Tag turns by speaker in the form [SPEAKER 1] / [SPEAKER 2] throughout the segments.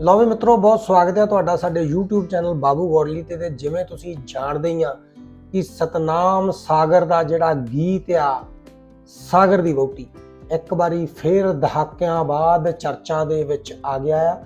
[SPEAKER 1] ਲਓ ਵੀ ਮਿੱਤਰੋ, ਬਹੁਤ ਸਵਾਗਤ ਹੈ ਤੁਹਾਡਾ ਸਾਡੇ YouTube ਚੈਨਲ ਬਾਬੂ ਗੋਡਲੀ ਤੇ ਤੇ ਜਿਵੇਂ ਤੁਸੀਂ ਜਾਣਦੇ ਹੀ ਆ ਕਿ ਸਤਨਾਮ ਸਾਗਰ ਦਾ ਜਿਹੜਾ ਗੀਤ ਆ, ਸਾਗਰ ਦੀ ਵੋਟੀ ਇੱਕ ਵਾਰੀ ਫੇਰ ਦਹਾਕਿਆਂ ਬਾਅਦ ਚਰਚਾ ਦੇ ਵਿੱਚ ਆ ਗਿਆ ਆ।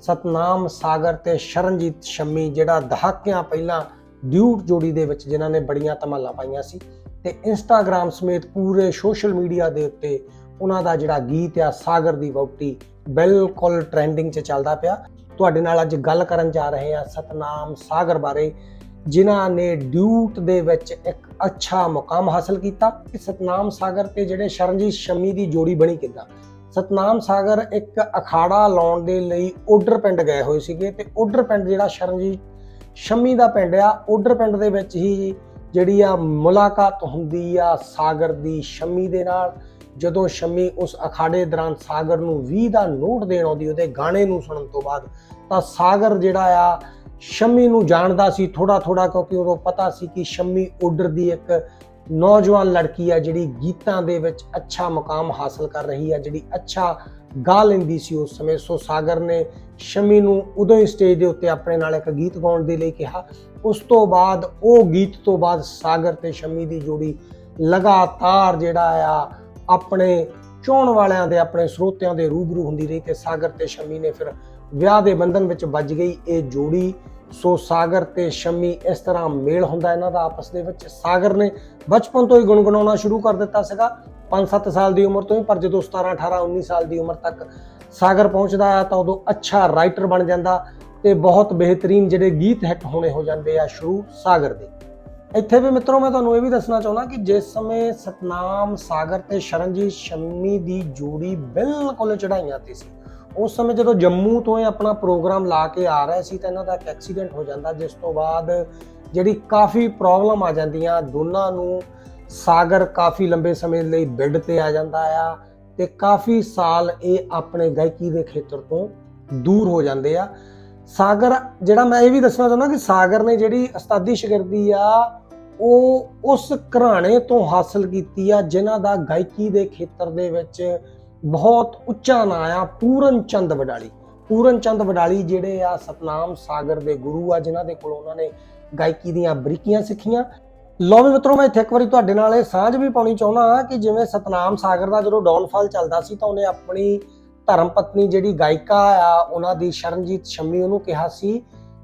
[SPEAKER 1] ਸਤਨਾਮ ਸਾਗਰ ਤੇ ਸ਼ਰਨਜੀਤ ਸ਼ੰਮੀ ਜਿਹੜਾ ਦਹਾਕਿਆਂ ਪਹਿਲਾਂ ਡਿਊਟ ਜੋੜੀ ਦੇ ਵਿੱਚ ਜਿਨ੍ਹਾਂ ਨੇ ਬੜੀਆਂ ਧਮਾਲਾਂ ਪਾਈਆਂ ਸੀ, ਤੇ ਇੰਸਟਾਗ੍ਰam ਸਮੇਤ ਪੂਰੇ ਸੋਸ਼ਲ ਮੀਡੀਆ ਦੇ ਉੱਤੇ ਉਹਨਾਂ ਦਾ ਜਿਹੜਾ ਗੀਤ ਆ, ਸਾਗਰ ਦੀ ਵੋਟੀ ਬਿਲਕੁਲ ਟ੍ਰੈਂਡਿੰਗ 'ਚ ਚੱਲਦਾ ਪਿਆ। ਤੁਹਾਡੇ ਨਾਲ ਅੱਜ ਗੱਲ ਕਰਨ ਜਾ ਰਹੇ ਹਾਂ ਸਤਨਾਮ ਸਾਗਰ ਬਾਰੇ, ਜਿਨ੍ਹਾਂ ਨੇ ਡਿਊਟ ਦੇ ਵਿੱਚ ਇੱਕ ਅੱਛਾ ਮੁਕਾਮ ਹਾਸਲ ਕੀਤਾ। ਸਤਨਾਮ ਸਾਗਰ ਤੇ ਜਿਹੜੇ ਸ਼ਰਨਜੀਤ ਸ਼ਮੀ ਦੀ ਜੋੜੀ ਬਣੀ ਕਿੱਦਾਂ? ਸਤਨਾਮ ਸਾਗਰ ਇੱਕ ਅਖਾੜਾ ਲਾਉਣ ਦੇ ਲਈ ਓਡਰ ਪਿੰਡ ਗਏ ਹੋਏ ਸੀਗੇ ਤੇ ਓਡਰ ਪਿੰਡ ਜਿਹੜਾ ਸ਼ਰਨਜੀਤ ਸ਼ਮੀ ਦਾ ਪਿੰਡ ਆ ਓਡਰ ਪਿੰਡ ਦੇ ਵਿੱਚ ਹੀ ਜਿਹੜੀ ਆ ਮੁਲਾਕਾਤ ਹੁੰਦੀ ਆ ਸਾਗਰ ਦੀ ਸ਼ਮੀ ਦੇ ਨਾਲ। ਜਦੋਂ ਸ਼ਮੀ ਉਸ ਅਖਾੜੇ ਦੌਰਾਨ ਸਾਗਰ ਨੂੰ 20 ਦਾ ਨੋਟ ਦੇਣ ਆਉਂਦੀ, ਉਹਦੇ ਗਾਣੇ ਨੂੰ ਸੁਣਨ ਤੋਂ ਬਾਅਦ, ਤਾਂ ਸਾਗਰ ਜਿਹੜਾ ਆ, ਸ਼ਮੀ ਨੂੰ ਜਾਣਦਾ ਸੀ ਥੋੜਾ ਥੋੜਾ ਕਿਉਂਕਿ ਉਦੋਂ ਪਤਾ ਸੀ ਕਿ ਸ਼ਮੀ ਉਡਰ ਦੀ ਇੱਕ ਨੌਜਵਾਨ ਲੜਕੀ ਆ, ਜਿਹੜੀ ਗੀਤਾਂ ਦੇ ਵਿੱਚ ਅੱਛਾ ਮੁਕਾਮ ਹਾਸਲ ਕਰ ਰਹੀ ਆ, ਜਿਹੜੀ ਅੱਛਾ ਗਾ ਲੈਂਦੀ ਸੀ ਉਸ ਸਮੇਂ। ਸੋ ਸਾਗਰ ਨੇ ਸ਼ਮੀ ਨੂੰ ਉਦੋਂ ਹੀ ਸਟੇਜ ਦੇ ਉੱਤੇ ਆਪਣੇ ਨਾਲ ਇੱਕ ਗੀਤ ਗਾਉਣ ਦੇ ਲਈ ਕਿਹਾ। ਉਸ ਤੋਂ ਬਾਅਦ, ਉਹ ਗੀਤ ਤੋਂ ਬਾਅਦ ਸਾਗਰ ਤੇ ਸ਼ਮੀ ਦੀ ਜੋੜੀ ਲਗਾਤਾਰ ਜਿਹੜਾ ਆ ਆਪਣੇ ਚੋਣ ਵਾਲਿਆਂ ਦੇ, ਆਪਣੇ ਸਰੋਤਿਆਂ ਦੇ ਰੂਬਰੂ ਹੁੰਦੀ ਰਹੀ ਤੇ ਸਾਗਰ ਤੇ ਸ਼ਮੀ ਨੇ ਫਿਰ ਵਿਆਹ ਦੇ ਬੰਧਨ ਵਿੱਚ ਵੱਜ ਗਈ ਇਹ ਜੋੜੀ। ਸੋ ਸਾਗਰ ਤੇ ਸ਼ਮੀ ਇਸ ਤਰ੍ਹਾਂ ਮੇਲ ਹੁੰਦਾ ਇਹਨਾਂ ਦਾ ਆਪਸ ਦੇ ਵਿੱਚ। ਸਾਗਰ ਨੇ ਬਚਪਨ ਤੋਂ ਹੀ ਗੁੰਗਣਾਉਣਾ ਸ਼ੁਰੂ ਕਰ ਦਿੱਤਾ ਸੀਗਾ। 5-7 ਸਾਲ ਦੀ ਉਮਰ ਤੋਂ ਹੀ, ਪਰ ਜਦੋਂ 17 18 19 ਸਾਲ ਦੀ ਉਮਰ ਤੱਕ ਸਾਗਰ ਪਹੁੰਚਦਾ ਆ ਤਾਂ ਉਦੋਂ ਅੱਛਾ ਰਾਈਟਰ ਬਣ ਜਾਂਦਾ ਤੇ ਬਹੁਤ ਬਿਹਤਰੀਨ ਜਿਹੜੇ ਗੀਤ ਹਿੱਟ ਹੋਣੇ ਹੋ ਜਾਂਦੇ ਆ ਸ਼ੁਰੂ ਸਾਗਰ ਦੇ। ਇੱਥੇ ਵੀ ਮਿੱਤਰੋ, ਮੈਂ ਤੁਹਾਨੂੰ ਇਹ ਵੀ ਦੱਸਣਾ ਚਾਹੁੰਦਾ ਕਿ ਜਿਸ ਸਮੇਂ ਸਤਨਾਮ ਸਾਗਰ ਤੇ ਸ਼ਰਨਜੀਤ ਸ਼ੰਮੀ ਦੀ ਜੋੜੀ ਬਿਲਕੁਲ ਚੜਾਈਆਂ ਤੇ ਸੀ, ਉਸ ਸਮੇਂ ਜਦੋਂ ਜੰਮੂ ਤੋਂ ਇਹ ਆਪਣਾ ਪ੍ਰੋਗਰਾਮ ਲਾ ਕੇ ਆ ਰਹੇ ਸੀ ਤਾਂ ਇਹਨਾਂ ਦਾ ਇੱਕ ਐਕਸੀਡੈਂਟ ਹੋ ਜਾਂਦਾ, ਜਿਸ ਤੋਂ ਬਾਅਦ ਜਿਹੜੀ ਕਾਫੀ ਪ੍ਰੋਬਲਮ ਆ ਜਾਂਦੀਆਂ, ਦੋਨਾਂ ਨੂੰ ਸਾਗਰ ਕਾਫੀ ਲੰਬੇ ਸਮੇਂ ਲਈ ਬੈੱਡ ਤੇ ਆ ਜਾਂਦਾ ਆ ਤੇ ਕਾਫੀ ਸਾਲ ਇਹ ਆਪਣੇ ਗਾਇਕੀ ਦੇ ਖੇਤਰ ਤੋਂ ਦੂਰ ਹੋ ਜਾਂਦੇ ਆ। ਸਾਗਰ, ਜਿਹੜਾ ਮੈਂ ਇਹ ਵੀ ਦੱਸਣਾ ਚਾਹੁੰਦਾ ਕਿ ਸਾਗਰ ਨੇ ਜਿਹੜੀ ਉਸਤਾਦੀ ਸ਼ਾਗਿਰਦੀ ਆ ਉਹ ਉਸ ਘਰਾਣੇ ਤੋਂ ਹਾਸਲ ਕੀਤੀ ਆ, ਜਿਨ੍ਹਾਂ ਦਾ ਗਾਇਕੀ ਦੇ ਖੇਤਰ ਦੇ ਵਿੱਚ ਬਹੁਤ ਉੱਚਾ ਨਾਂ ਆ, ਪੂਰਨ ਚੰਦ ਵਡਾਲੀ। ਪੂਰਨ ਚੰਦ ਵਡਾਲੀ ਜਿਹੜੇ ਆ ਸਤਨਾਮ ਸਾਗਰ ਦੇ ਗੁਰੂ ਆ, ਜਿਨ੍ਹਾਂ ਦੇ ਕੋਲ ਉਹਨਾਂ ਨੇ ਗਾਇਕੀ ਦੀਆਂ ਬਰੀਕੀਆਂ ਸਿੱਖੀਆਂ। ਲੋ ਵੀ ਮਿੱਤਰੋ, ਮੈਂ ਇੱਥੇ ਇੱਕ ਵਾਰੀ ਤੁਹਾਡੇ ਨਾਲ ਇਹ ਸਾਂਝ ਵੀ ਪਾਉਣੀ ਚਾਹੁੰਦਾ ਹਾਂ ਕਿ ਜਿਵੇਂ ਸਤਨਾਮ ਸਾਗਰ ਦਾ ਜਦੋਂ ਡਾਊਨਫਾਲ ਚੱਲਦਾ ਸੀ ਤਾਂ ਉਹਨੇ ਆਪਣੀ ਧਰਮ ਪਤਨੀ ਜਿਹੜੀ ਗਾਇਕਾ ਆ, ਉਹਨਾਂ ਦੀ ਸ਼ਰਨਜੀਤ ਸ਼ੰਮੀ ਉਹਨੂੰ ਕਿਹਾ ਸੀ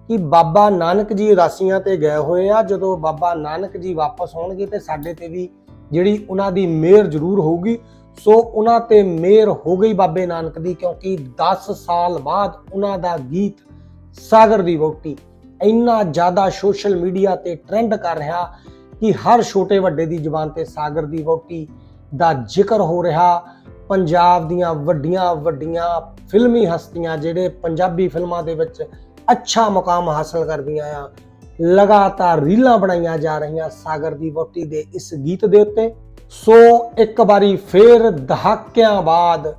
[SPEAKER 1] ਕਿ ਬਾਬਾ ਨਾਨਕ ਜੀ ਰਾਸੀਆਂ ਤੇ ਗਏ ਹੋਏ ਆ। ਜਦੋਂ ਬਾਬਾ ਨਾਨਕ ਜੀ ਵਾਪਸ ਆਉਣਗੇ ਤੇ ਸਾਡੇ ਤੇ ਵੀ ਜਿਹੜੀ ਉਹਨਾਂ ਦੀ ਮਿਹਰ ਜ਼ਰੂਰ ਹੋਊਗੀ। ਸੋ ਉਹਨਾਂ ਤੇ ਮਿਹਰ ਹੋ ਗਈ ਬਾਬੇ ਨਾਨਕ ਦੀ ਕਿਉਂਕਿ 10 ਸਾਲ ਬਾਅਦ ਉਹਨਾਂ ਦਾ ਗੀਤ ਸਾਗਰ ਦੀ ਵੋਟੀ ਇੰਨਾ ਜ਼ਿਆਦਾ ਸੋਸ਼ਲ ਮੀਡੀਆ ਤੇ ਟ੍ਰੈਂਡ ਕਰ ਰਿਹਾ ਕਿ ਹਰ ਛੋਟੇ ਵੱਡੇ ਦੀ ਜ਼ੁਬਾਨ ਤੇ ਸਾਗਰ ਦੀ ਵੋਟੀ ਦਾ ਜ਼ਿਕਰ ਹੋ ਰਿਹਾ। ਪੰਜਾਬ ਦੀਆਂ ਵੱਡੀਆਂ ਵੱਡੀਆਂ ਫਿਲਮੀ ਹਸਤੀਆਂ ਜਿਹੜੇ ਪੰਜਾਬੀ ਫਿਲਮਾਂ ਦੇ ਵਿੱਚ ਅੱਛਾ ਮੁਕਾਮ ਹਾਸਲ ਕਰਦੀਆਂ ਆ। ਲਗਾਤਾਰ ਰੀਲਾਂ ਬਣਾਈਆਂ ਜਾ ਰਹੀਆਂ ਸਾਗਰ ਦੀ ਵੋਟੀ ਦੇ ਇਸ ਗੀਤ ਦੇ ਉੱਤੇ। ਸੋ ਇੱਕ ਵਾਰੀ ਫੇਰ ਦਹਾਕਿਆਂ ਬਾਅਦ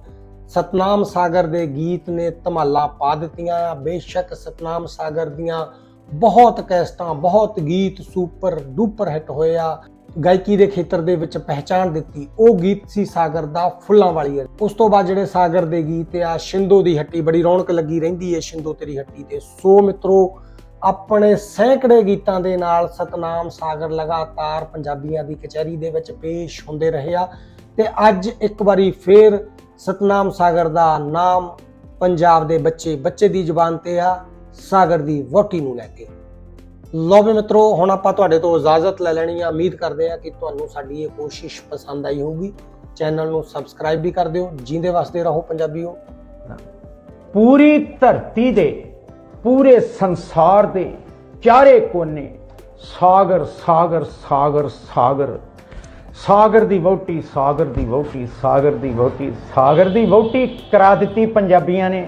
[SPEAKER 1] ਸਤਨਾਮ ਸਾਗਰ ਦੇ ਗੀਤ ਨੇ ਧਮਾਲਾ ਪਾ ਦਿੱਤੀਆਂ ਆ। ਬੇਸ਼ੱਕ ਸਤਨਾਮ ਸਾਗਰ ਦੀਆਂ ਬਹੁਤ ਕੈਸਟਾਂ, ਬਹੁਤ ਗੀਤ ਸੁਪਰ ਡੂਪਰ ਹਿੱਟ ਹੋਏ ਆ। ਗਾਇਕੀ ਦੇ ਖੇਤਰ ਦੇ ਵਿੱਚ ਪਹਿਚਾਣ ਦਿੱਤੀ। ਉਹ ਗੀਤ ਸੀ ਸਾਗਰ ਦਾ ਫੁੱਲਾਂ ਵਾਲੀ ਉਸ ਤੋਂ ਬਾਅਦ ਜਿਹੜੇ ਸਾਗਰ ਦੇ ਗੀਤ ਆ, ਸ਼ਿੰਦੋ ਦੀ ਹੱਟੀ, ਬੜੀ ਰੌਣਕ ਲੱਗੀ ਰਹਿੰਦੀ ਹੈ ਸ਼ਿੰਦੋ ਤੇਰੀ ਹੱਟੀ ਤੇ। ਸੋ ਮਿੱਤਰੋ, ਆਪਣੇ ਸੈਂਕੜੇ ਗੀਤਾਂ ਦੇ ਨਾਲ ਸਤਨਾਮ ਸਾਗਰ ਲਗਾਤਾਰ ਪੰਜਾਬੀਆਂ ਦੀ ਕਚਹਿਰੀ ਦੇ ਵਿੱਚ ਪੇਸ਼ ਹੁੰਦੇ ਰਹੇ ਆ ਤੇ ਅੱਜ ਇੱਕ ਵਾਰੀ ਫੇਰ ਸਤਨਾਮ ਸਾਗਰ ਦਾ ਨਾਮ ਪੰਜਾਬ ਦੇ ਬੱਚੇ ਬੱਚੇ ਦੀ ਜ਼ੁਬਾਨ ਤੇ ਆ, ਸਾਗਰ ਦੀ ਵੋਟੀ ਨੂੰ ਲੈ ਕੇ। ਲੋ ਵੀ ਮਿੱਤਰੋ, ਹੁਣ ਆਪਾਂ ਤੁਹਾਡੇ ਤੋਂ ਇਜਾਜ਼ਤ ਲੈ ਲੈਣੀ ਆ। ਉਮੀਦ ਕਰਦੇ ਆ ਕਿ ਤੁਹਾਨੂੰ ਸਾਡੀ ਇਹ ਕੋਸ਼ਿਸ਼ ਪਸੰਦ ਆਈ ਹੋਊਗੀ। ਚੈਨਲ ਨੂੰ ਸਬਸਕ੍ਰਾਈਬ ਵੀ ਕਰ ਦਿਓ ਜਿੰਦੇ ਵਾਸਤੇ ਰਹੋ ਪੰਜਾਬੀਓ।
[SPEAKER 2] ਪੂਰੀ ਧਰਤੀ ਦੇ, ਪੂਰੇ ਸੰਸਾਰ ਦੇ ਚਾਰੇ ਕੋਨੇ ਸਾਗਰ ਸਾਗਰ ਸਾਗਰ ਸਾਗਰ। ਸਾਗਰ ਦੀ ਵਹੁਟੀ, ਸਾਗਰ ਦੀ ਵਹੁਟੀ, ਸਾਗਰ ਦੀ ਵਹੁਟੀ, ਸਾਗਰ ਦੀ ਵਹੁਟੀ ਕਰਾ ਦਿੱਤੀ ਪੰਜਾਬੀਆਂ ਨੇ।